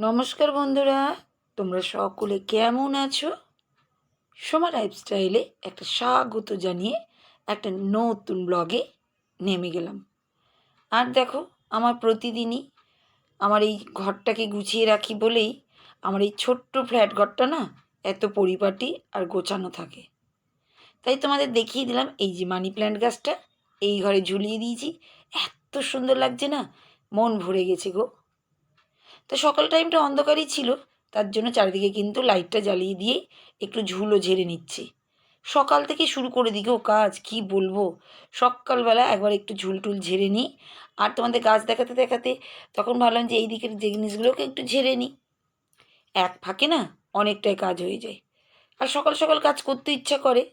নমস্কার বন্ধুরা, তোমরা সকলে কেমন আছো? সোমা লাইফস্টাইলে একটা স্বাগত জানিয়ে একটা নতুন ব্লগে নেমে গেলাম। আর দেখো, আমার প্রতিদিনই আমার এই ঘরটাকে গুছিয়ে রাখি বলেই আমার এই ছোট্ট ফ্ল্যাট ঘরটা না এত পরিপাটি আর গোছানো থাকে। তাই তোমাদের দেখিয়ে দিলাম এই যে মানি প্ল্যান্ট গাছটা, এই ঘরে ঝুলিয়ে দিয়েছি। এত সুন্দর লাগছে না, মন ভরে গেছে গো। তো সকাল টাইমটা অন্ধকারই ছিল, তার জন্য চারিদিকে কিন্তু লাইটটা জ্বালিয়ে দিয়ে একটু ঝুলো ঝেড়ে নিচ্ছি। সকাল থেকে শুরু করে দিকেও কাজ, কি বলব? সকালবেলা একবার একটু ঝুল টুল ঝেড়ে নিই, আর তোমাদের গাছ দেখাতে দেখাতে তখন ভাবলাম যে এই দিকের যে জিনিসগুলোকে একটু ঝেড়ে নিই। এক ফাঁকে না অনেকটাই কাজ হয়ে যায়। আর সকাল সকাল কাজ করতে ইচ্ছা করে।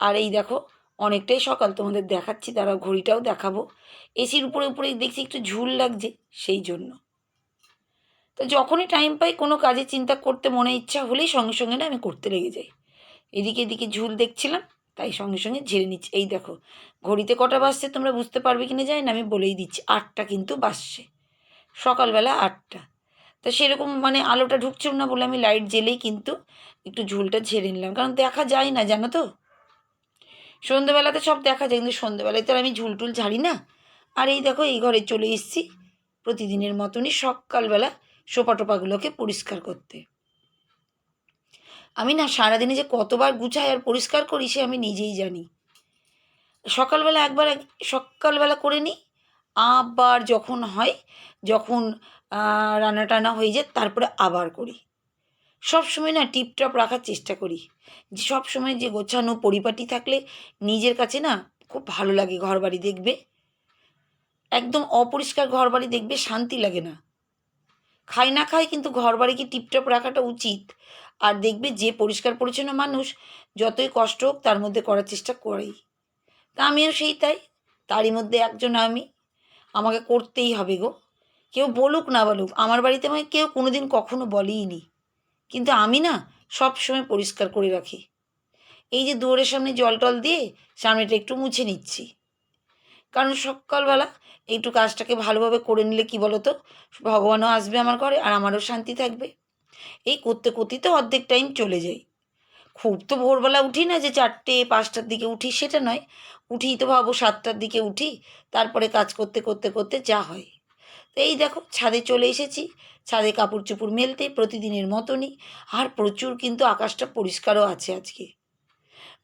আর এই দেখো, অনেকটাই সকাল, তোমাদের দেখাচ্ছি তারা ঘড়িটাও দেখাবো। এসির উপরে উপরে দেখছি একটু ঝুল লাগছে, সেই জন্য। তো যখনই টাইম পাই কোনো কাজে চিন্তা করতে মনে ইচ্ছা হলেই সঙ্গে সঙ্গে না আমি করতে লেগে যাই। এদিকে এদিকে ঝুল দেখছিলাম, তাই সঙ্গে সঙ্গে ঝেড়ে নিচ্ছি। এই দেখো, ঘড়িতে কটা বাজছে তোমরা বুঝতে পারবে কিনা জানি না, আমি বলেই দিচ্ছি, আটটা কিন্তু বাসছে সকালবেলা আটটা। তা সেরকম মানে আলোটা ঢুকছিল না বলে আমি লাইট জ্বেলেই কিন্তু একটু ঝুলটা ঝেড়ে নিলাম, কারণ দেখা যায় না, জানো তো? সন্ধ্যেবেলাতে সব দেখা যায়, কিন্তু সন্ধ্যেবেলায় তো আর আমি ঝুল টুল ঝাড়ি না। আর এই দেখো, এই ঘরে চলে এসেছি। প্রতিদিনের মতনই সকালবেলা সোপা টোপাগুলোকে পরিষ্কার করতে। আমি না সারাদিনে যে কতবার গুছাই আর পরিষ্কার করি সে আমি নিজেই জানি। সকালবেলা একবার এক- সকালবেলা করে নিই, আবার যখন হয়, যখন রান্না টানা হয়ে যায়, তারপরে আবার করি। সব সময় না টিপটপ রাখার চেষ্টা করি। যে সব সময় যে গোছানো পরিপাটি থাকলে নিজের কাছে না খুব ভালো লাগে ঘর বাড়ি দেখবে। একদম অপরিষ্কার ঘর বাড়ি দেখবে, শান্তি লাগে না। খাই না খাই কিন্তু ঘর বাড়িকে টিপটপ রাখাটা উচিত। আর দেখবে যে পরিষ্কার পরিচ্ছন্ন মানুষ যতই কষ্ট হোক তার মধ্যে করার চেষ্টা করেই। তা আমিও সেই তাই। তারই মধ্যে একজন আমি। আমাকে করতেই হবে গো। কেউ বলুক না বলুক, আমার বাড়িতে আমাকে কেউ কোনোদিন কখনো বলেই নি কিন্তু আমি না সব সময় পরিষ্কার করে রাখি। এই যে দুয়ারের সামনে জল টল দিয়ে সামনেটা একটু মুছে নিচ্ছি। কারণ সকালবেলা একটু কাজটাকে ভালোভাবে করে নিলে কি বলো তো ভগবানও আসবে আমার ঘরে আর আমারও শান্তি থাকবে। এই করতে করতেই তো অর্ধেক টাইম চলে যাই খুব তো ভোরবেলা উঠি না যে চারটে, পাঁচটার দিকে উঠি সেটা নয়। উঠি তো ভাবো সাতটার দিকে উঠি, তারপরে কাজ করতে করতে করতে যা হয়। তো এই দেখো, ছাদে চলে এসেছি। ছাদে কাপড় চোপড় মেলতে, প্রতিদিনের মতনই। আর প্রচুর কিন্তু আকাশটা পরিষ্কারও আছে আজকে।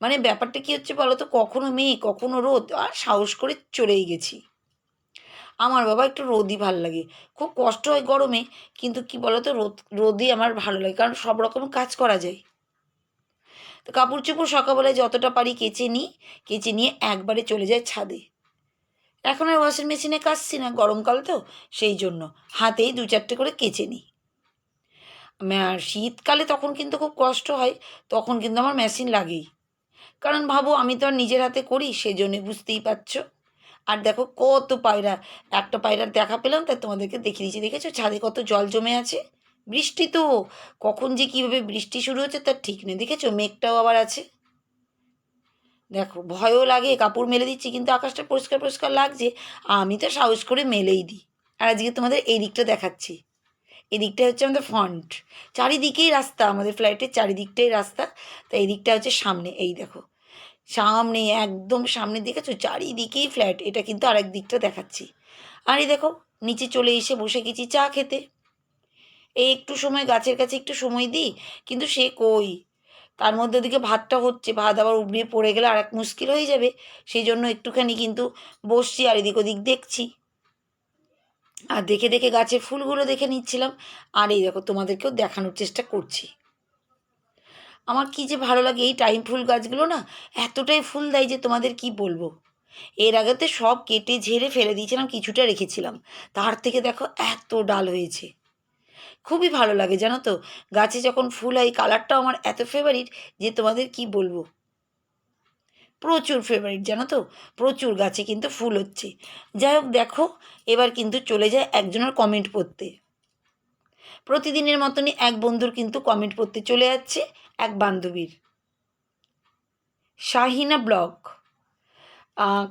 মানে ব্যাপারটা কি হচ্ছে বলো তো কখনো মেয়ে, কখনো রোদ। আর সাহস করে চলেই গেছি। আমার বাবা একটু রোদই ভালো লাগে। খুব কষ্ট হয় গরমে, কিন্তু কি বলো তো রোদ, রোদই আমার ভালো লাগে, কারণ সব রকম কাজ করা যায়। তো কাপড় চোপড় সকালবেলায় যতটা পারি কেচে নিই, কেচে নিয়ে একবারে চলে যায় ছাদে। এখন আর ওয়াশিং মেশিনে কাচছি না, গরমকাল তো, সেই জন্য। হাতেই দু চারটে করে কেচে নিই। আর শীতকালে তখন কিন্তু খুব কষ্ট হয়, তখন কিন্তু আমার মেশিন লাগেই। কারণ ভাবো, আমি তো আর নিজের হাতে করি সেই জন্যে বুঝতেই পারছ। আর দেখো কত পায়রা, একটা পায়রার দেখা পেলাম তাই তোমাদেরকে দেখিয়ে দিচ্ছি দেখেছ? ছাদে কত জল জমে আছে। বৃষ্টি তো, কখন যে কীভাবে বৃষ্টি শুরু হচ্ছে তার ঠিক নেই, দেখেছ? মেঘটাও আবার আছে। দেখো, ভয়ও লাগে, কাপড় মেলে দিচ্ছি, কিন্তু আকাশটা পরিষ্কার পরিষ্কার লাগছে, আমি তো সাহস করে মেলেই দিই। আর আজকে তোমাদের এই দিকটা দেখাচ্ছি। এই দিকটা হচ্ছে আমাদের ফ্রন্ট চারিদিকেই রাস্তা, আমাদের ফ্ল্যাটের চারিদিকটাই রাস্তা, তো দিকটা হচ্ছে সামনে, এই দেখো। সামনে, একদম সামনের দিকে চারিদিকেই ফ্ল্যাট এটা কিন্তু আরেক দিকটা দেখাচ্ছি। আর এই দেখো, নিচে চলে এসে বসে গেছি চা খেতে। এই একটু সময়, গাছের কাছে একটু সময় দিই, কিন্তু সে কই? তার মধ্যে ওদিকে ভাতটা হচ্ছে, ভাত আবার উবড়িয়ে পড়ে গেলে আর এক মুশকিল হয়ে যাবে। সেই জন্য একটুখানি কিন্তু বসছি, আর এদিক ওদিক দেখছি। আর দেখে দেখে গাছের ফুলগুলো দেখে নিচ্ছিলাম। আর এই দেখো, তোমাদেরকেও দেখানোর চেষ্টা করছি। আমার কি যে ভালো লাগে এই টাইম ফুল গাছগুলো না, এতটাই ফুল দেয় যে তোমাদের কি বলব? এর আগেতে সব কেটে ঝেড়ে ফেলে দিয়েছিলাম, কিছুটা রেখেছিলাম। তার থেকে দেখো, এত ডাল হয়েছে। খুবই ভালো লাগে, জানো তো? গাছে যখন ফুল হয় কালারটাও আমার এত ফেভারিট যে তোমাদের কি বলব? প্রচুর ফেভারিট জানো তো? প্রচুর গাছে কিন্তু ফুল হচ্ছে। যাই হোক, দেখো, এবার কিন্তু চলে যায় একজনের কমেন্ট পড়তে। প্রতিদিনের মতনই এক বন্ধুর কিন্তু কমেন্ট পড়তে চলে যাচ্ছে এক বান্ধবীর। শাহিনা ব্লগ।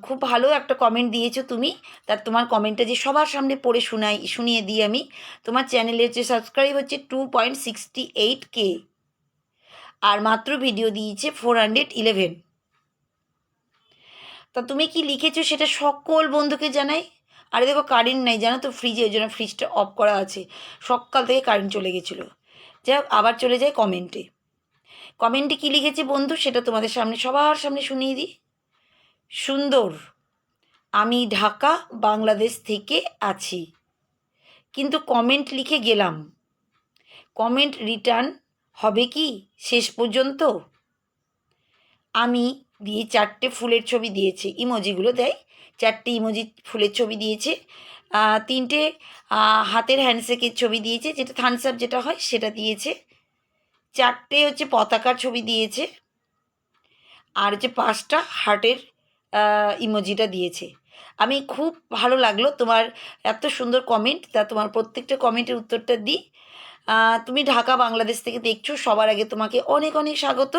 খুব ভালো একটা কমেন্ট দিয়েছ তুমি। তার তোমার কমেন্টটা যে সবার সামনে পড়ে শোনাই, শুনিয়ে দিই আমি। তোমার চ্যানেলের যে সাবস্ক্রাইব হচ্ছে টু পয়েন্ট সিক্সটি এইট কে আর মাত্র ভিডিও দিয়েছে ফোর হান্ড্রেড ইলেভেন তা তুমি কি লিখেছো সেটা সকল বন্ধুকে জানাই? আরে দেখো কারেন্ট নাই, জানো তো ফ্রিজে ওই জন্য ফ্রিজটা অফ করা আছে। সকাল থেকে কারেন্ট চলে গেছিল। যাই আবার চলে যায় কমেন্টে কমেন্টে কী লিখেছে বন্ধু? সেটা তোমাদের সামনে, সবার সামনে শুনিয়ে দিই। সুন্দর, আমি ঢাকা, বাংলাদেশ থেকে আছি। কিন্তু কমেন্ট লিখে গেলাম। কমেন্ট রিটার্ন হবে কি? শেষ পর্যন্ত? আমি দিয়ে চারটে ফুলের ছবি দিয়েছে। ইমোজিগুলো দেয়। চারটে ইমোজি ফুলের ছবি দিয়েছে। তিনটে হাতের হ্যান্ডশেকের ছবি দিয়েছে। যেটা থামস আপ যেটা হয় সেটা দিয়েছে। চারটে হচ্ছে পতাকার ছবি দিয়েছে। আর হচ্ছে পাঁচটা হার্টের ইমোজিটা দিয়েছে। আমি খুব ভালো লাগল তোমার এত সুন্দর কমেন্ট তা তোমার প্রত্যেকটা কমেন্টের উত্তরটা দিই। তুমি ঢাকা, বাংলাদেশ থেকে দেখছ। সবার আগে তোমাকে অনেক অনেক স্বাগত।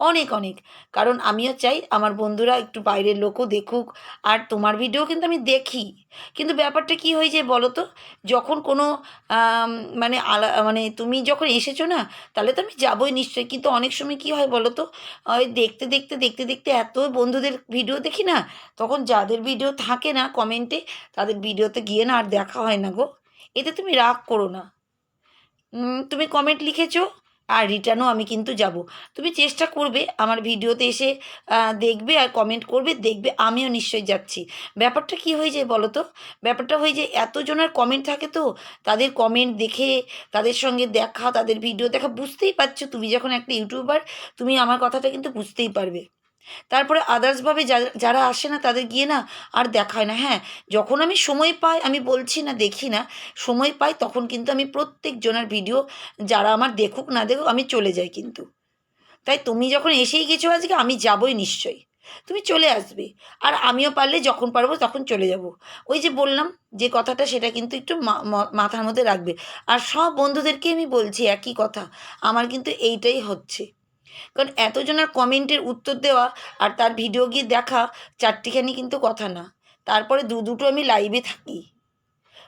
অনেক অনেক। কারণ আমিও চাই আমার বন্ধুরা একটু বাইরের লোকও দেখুক। আর তোমার ভিডিও কিন্তু আমি দেখি। কিন্তু ব্যাপারটা কি হয়ে যায় বলো তো যখন কোনো মানে আলা মানে তুমি যখন এসেছ না, তাহলে তো আমি যাবোই নিশ্চয়ই। কিন্তু অনেক সময় কি হয় বলো তো ওই দেখতে দেখতে দেখতে দেখতে এত বন্ধুদের ভিডিও দেখি না, তখন যাদের ভিডিও থাকে না কমেন্টে তাদের ভিডিওতে গিয়ে না আর দেখা হয় না গো। এতে তুমি রাগ করো না। তুমি কমেন্ট লিখেছো আর রিটার্নও আমি কিন্তু যাব। তুমি চেষ্টা করবে আমার ভিডিওতে এসে দেখবে আর কমেন্ট করবে, দেখবে আমিও নিশ্চয়ই যাচ্ছি। ব্যাপারটা কি হয়ে যায় বলো তো? ব্যাপারটা হয়ে যায় এতজনের কমেন্ট থাকে তো? তাদের কমেন্ট দেখে, তাদের সঙ্গে দেখা, তাদের ভিডিও দেখা, বুঝতেই পারছ তুমি যখন একটা ইউটিউবার তুমি আমার কথাটা কিন্তু বুঝতেই পারবে। তারপরে আদার্সভাবে যারা আসে না তাদের গিয়ে না আর দেখায় না। হ্যাঁ যখন আমি সময় পাই, আমি বলছি না, দেখি না, সময় পাই, তখন কিন্তু আমি প্রত্যেক জনের ভিডিও যারা আমার দেখুক না দেখুক, আমি চলে যাই কিন্তু। তাই তুমি যখন এসেই গেছো আজকে, আমি যাবই নিশ্চয়ই। তুমি চলে আসবে। আর আমিও পারলে যখন পারব, তখন চলে যাব। ওই যে বললাম, যে কথাটা, সেটা কিন্তু একটু মাথার মধ্যে রাখবে। আর সব বন্ধুদেরকে আমি বলছি একই কথা, আমার কিন্তু এইটাই হচ্ছে। কারণ এতজনের কমেন্টের উত্তর দেওয়া আর তার ভিডিও গিয়ে দেখা চারটিখানি কিন্তু কথা না। তারপরে দু দুটো আমি লাইভে থাকি।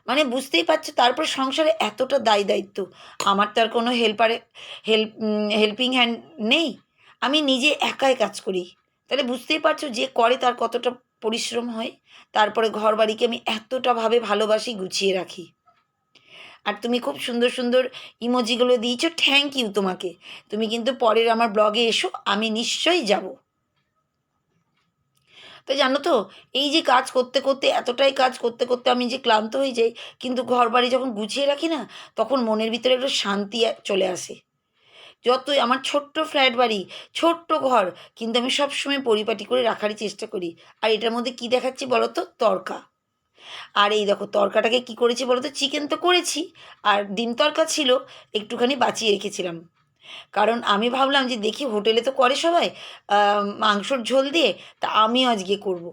মানে বুঝতেই পারছ, তারপরে সংসারে এতটা দায় দায়িত্ব। আমার তো আর কোনো হেল্পারে হেল্প হেল্পিং হ্যান্ড নেই। আমি নিজে একাই কাজ করি। তাহলে বুঝতেই পারছ যে করে তার কতটা পরিশ্রম হয়। তারপরে ঘর বাড়িকে আমি এতটাভাবে ভালোবাসি, গুছিয়ে রাখি। আর তুমি খুব সুন্দর সুন্দর ইমোজিগুলো দিয়েছ থ্যাংক ইউ তোমাকে। তুমি কিন্তু পরের আমার ব্লগে এসো, আমি নিশ্চয়ই যাব। তো জানো তো, এই যে কাজ করতে করতে, এতটাই কাজ করতে করতে আমি যে ক্লান্ত হয়ে যাই, কিন্তু ঘর বাড়ি যখন গুছিয়ে রাখি না, তখন মনের ভিতরে একটু শান্তি চলে আসে। যতই আমার ছোট্ট ফ্ল্যাট বাড়ি, ছোট্ট ঘর, কিন্তু আমি সবসময় পরিপাটি করে রাখারই চেষ্টা করি। আর এটার মধ্যে কি দেখাচ্ছি বলো তো? তরকা। আর এই দেখো তরকাটাকে কি করেছি বলো তো? চিকেন তো করেছি। আর ডিম তরকা ছিল, একটুখানি বাঁচিয়ে রেখেছিলাম। কারণ আমি ভাবলাম যে দেখি হোটেলে তো করে সবাই মাংসর ঝোল দিয়ে, তা আমিও আজকে করব।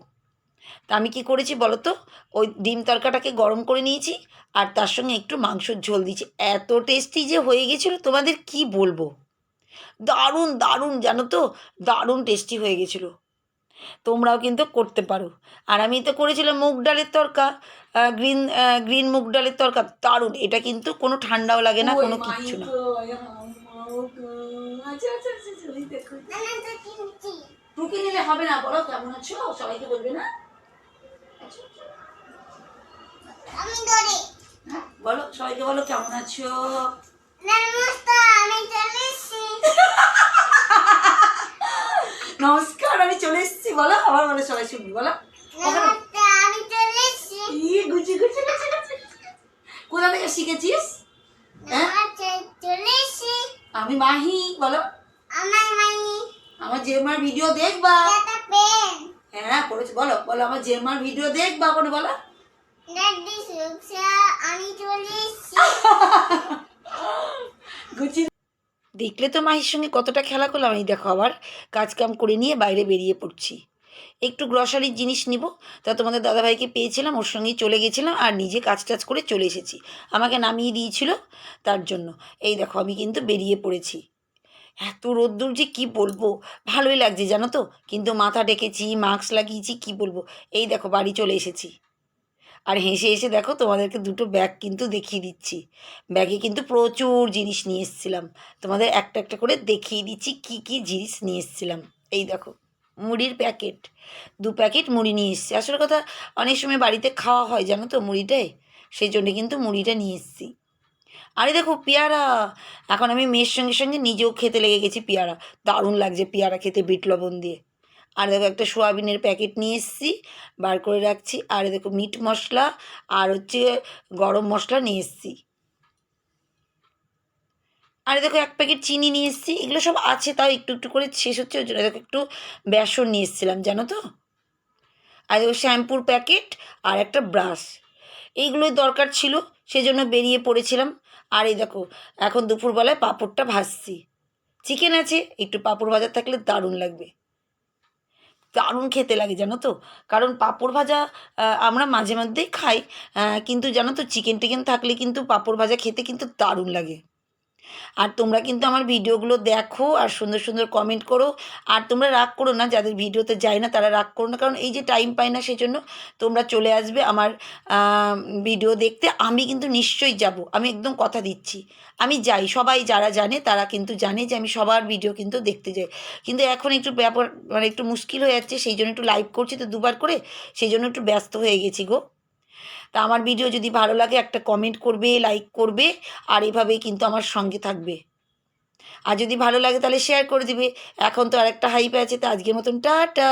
তা আমি কি করেছি বলো তো? ওই ডিম তরকাটাকে গরম করে নিয়েছি, আর তার সঙ্গে একটু মাংসর ঝোল দিয়েছি। এত টেস্টি যে হয়ে গেছিল, তোমাদের কি বলব? দারুণ দারুণ, জানো তো? দারুণ টেস্টি হয়ে গেছিল। তোমরাও কিন্তু করতে পারো। আর আমি তো করেছিলাম মুগ ডালের তরকা। গ্রিন গ্রিন মুগ ডালের তরকা দারুণ। এটা কিন্তু কোনো ঠান্ডাও লাগে না কোনো কিচ্ছু না। টুকি নিলে হবে না বলো কেমন আছো? সবাইকে বলবে না? আমি ধরি বলো সবাইকে বলো কেমন আছো? নমস্কার আমি চলে এসেছি বলো? আবার মনে সবাই শুনবি বলো? গুছি কোথা থেকে শিখেছিস? হ্যাঁ? আমি মাহি বলো। আমার মাই আমার জেমার ভিডিও দেখবা। হ্যাঁ করেছি বলো। বলো আমার জেমার ভিডিও দেখবা কোনো বলো। সুখসা আমি চলে গুচি দেখলে তো মাহির সঙ্গে কতটা খেলা করলাম এই দেখো আবার কাজকাম করে নিয়ে বাইরে বেরিয়ে পড়ছি। একটু গ্রসারির জিনিস নিব, তা তোমাদের দাদাভাইকে পেয়েছিলাম, ওর সঙ্গেই চলে গেছিলাম আর নিজে কাজ টাজ করে চলে এসেছি। আমাকে নামিয়ে দিয়েছিল তার জন্য। এই দেখো আমি কিন্তু বেরিয়ে পড়েছি। এত রোদ্দুর যে কী বলব? ভালোই লাগছে জানো তো? কিন্তু মাথা ডেকেছি মাস্ক লাগিয়েছি, কি বলব? এই দেখো বাড়ি চলে এসেছি। আর হেসে এসে দেখো তোমাদেরকে দুটো ব্যাগ কিন্তু দেখিয়ে দিচ্ছি। ব্যাগে কিন্তু প্রচুর জিনিস নিয়ে এসেছিলাম। তোমাদের একটা একটা করে দেখিয়ে দিচ্ছি কি কি জিনিস নিয়ে এসেছিলাম। এই দেখো, মুড়ির প্যাকেট দু প্যাকেট মুড়ি নিয়ে এসেছি। আসলে কথা, অনেক সময় বাড়িতে খাওয়া হয়, জানো তো মুড়িটাই? সেই জন্যে কিন্তু মুড়িটা নিয়ে এসেছি। আরে দেখো, পেয়ারা! এখন আমি মেয়ের সঙ্গে সঙ্গে নিজেও খেতে লেগে গেছি পেয়ারা। দারুণ লাগছে পেয়ারা খেতে, বিট লবণ দিয়ে। আর দেখো একটা সোয়াবিনের প্যাকেট নিয়ে এসেছি, বার করে রাখছি। আর দেখো মিট মশলা আর হচ্ছে গরম মশলা নিয়ে এসেছি। আর দেখো এক প্যাকেট চিনি নিয়ে এসেছি। এগুলো সব আছে, তাও একটু একটু করে শেষ হচ্ছে, ওই জন্য দেখো একটু বেসন নিয়ে এসেছিলাম, জানো তো? আর দেখো শ্যাম্পুর প্যাকেট আর একটা ব্রাশ। এইগুলোই দরকার ছিল, সেজন্য বেরিয়ে পড়েছিলাম। আর এই দেখো, এখন দুপুরবেলায় পাঁপড়টা ভাজছি। চিকেন আছে, একটু পাঁপড় ভাজা থাকলে দারুণ লাগবে। দারুণ খেতে লাগে, জানো তো? কারণ পাঁপড় ভাজা আমরা মাঝে মধ্যেই খাই কিন্তু জানো তো চিকেন টিকেন থাকলে কিন্তু পাঁপড় ভাজা খেতে কিন্তু দারুণ লাগে। আর তোমরা কিন্তু আমার ভিডিওগুলো দেখো আর সুন্দর সুন্দর কমেন্ট করো। আর তোমরা রাগ করো না, যাদের ভিডিওতে যায় না তারা রাগ করো না। কারণ এই যে টাইম পাই না সেই জন্য তোমরা চলে আসবে আমার ভিডিও দেখতে। আমি কিন্তু নিশ্চয়ই যাব। আমি একদম কথা দিচ্ছি। আমি যাই। সবাই যারা জানে তারা কিন্তু জানে যে আমি সবার ভিডিও কিন্তু দেখতে যাই। কিন্তু এখন একটু ব্যাপার মানে একটু মুশকিল হয়ে যাচ্ছে, সেই জন্য একটু লাইভ করছি তো দুবার করে, সেই জন্য একটু ব্যস্ত হয়ে গেছি গো। তা আমার ভিডিও যদি ভালো লাগে, একটা কমেন্ট করবে লাইক করবে, আর এভাবেই কিন্তু আমার সঙ্গে থাকবে। আর যদি ভালো লাগে তাহলে শেয়ার করে দিবে। এখন তো আরেকটা হাইপ আছে, তো আজকের মতন, টাটা!